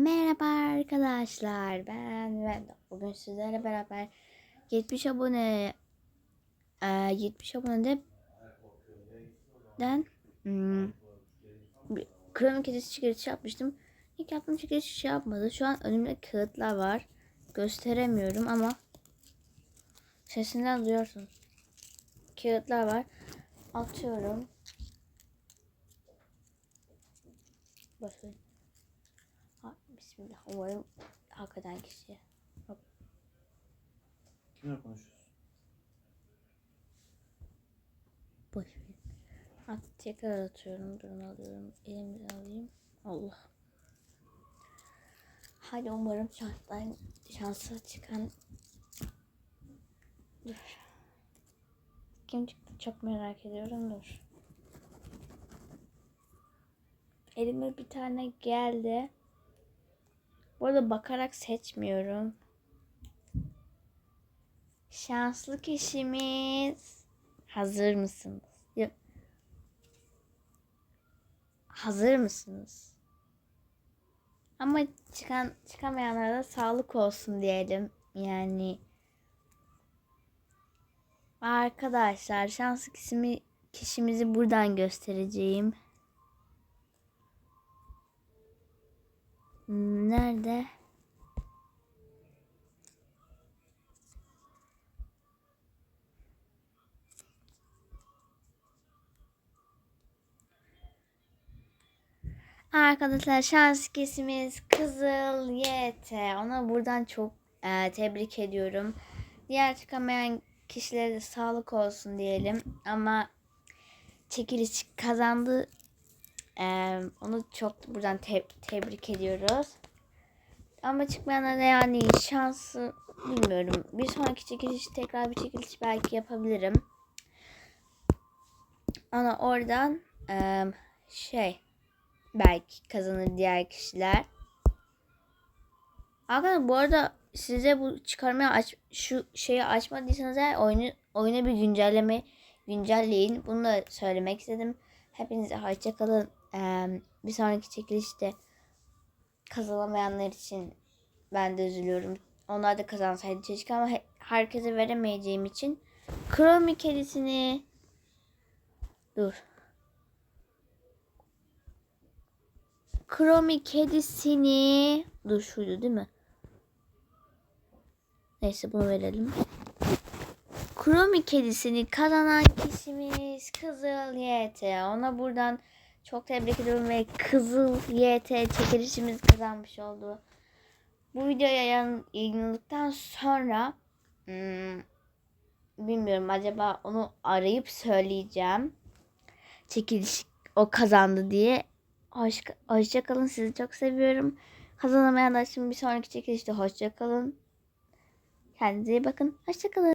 Merhaba arkadaşlar. Ben ve bugün sizlerle beraber 70 abone e, 70 abonede den hmm, bir kremi kedisi çekilişi yapmıştım. İlk yaptığım çekiliş şey yapmadı. Şu an önümde kağıtlar var. Gösteremiyorum ama sesinden duyuyorsunuz. Kağıtlar var. Atıyorum. Bakın. Bismillah. Umarım hakikaten kişi. Kimle konuşuyorsun? Boş ver. Ha, tekrar atıyorum. Durun alıyorum. Elimden alayım. Allah. Hadi umarım şanstan şansı çıkan Dur. Kim çıktı çok merak ediyorum. Dur. Elime bir tane geldi. Bu arada bakarak seçmiyorum. Şanslı kişimiz. Hazır mısınız? Yok. Hazır mısınız? Ama çıkan çıkamayanlara da sağlık olsun diyelim. Yani arkadaşlar şanslı kişimi, kişimizi buradan göstereceğim. Nerede? Arkadaşlar şans kesimiz Kızıl YT. Ona buradan çok e, tebrik ediyorum. Diğer çıkamayan kişilere de sağlık olsun diyelim. Ama çekiliş kazandı. E, onu çok buradan te- tebrik ediyoruz. Ama çıkmayanlara da yani şansı bilmiyorum. Bir sonraki çekiliş tekrar bir çekiliş belki yapabilirim. Ama oradan şey belki kazanır diğer kişiler. Arkadaşlar bu arada size bu çıkarmaya aç şu şeyi açmadıysanız eğer oyunu oyuna bir güncelleme güncelleyin. Bunu da söylemek istedim. Hepinize hoşça kalın. Ee, bir sonraki çekilişte kazanamayanlar için ben de üzülüyorum. Onlar da kazansaydı keşke ama he- herkese veremeyeceğim için Chromie kedisini dur. Chromie kedisini dur şuydu değil mi? Neyse bunu verelim. Chromie kedisini kazanan kişimiz Kızıl YT. Ona buradan çok tebrik ediyorum ve Kızıl YT çekilişimiz kazanmış oldu. Bu videoya yayın- yayınladıktan sonra hmm, bilmiyorum acaba onu arayıp söyleyeceğim. Çekiliş o kazandı diye. Hoş, hoşça kalın. Sizi çok seviyorum. Kazanamayanlar için bir sonraki çekilişte hoşça kalın. Kendinize iyi bakın. Hoşça kalın.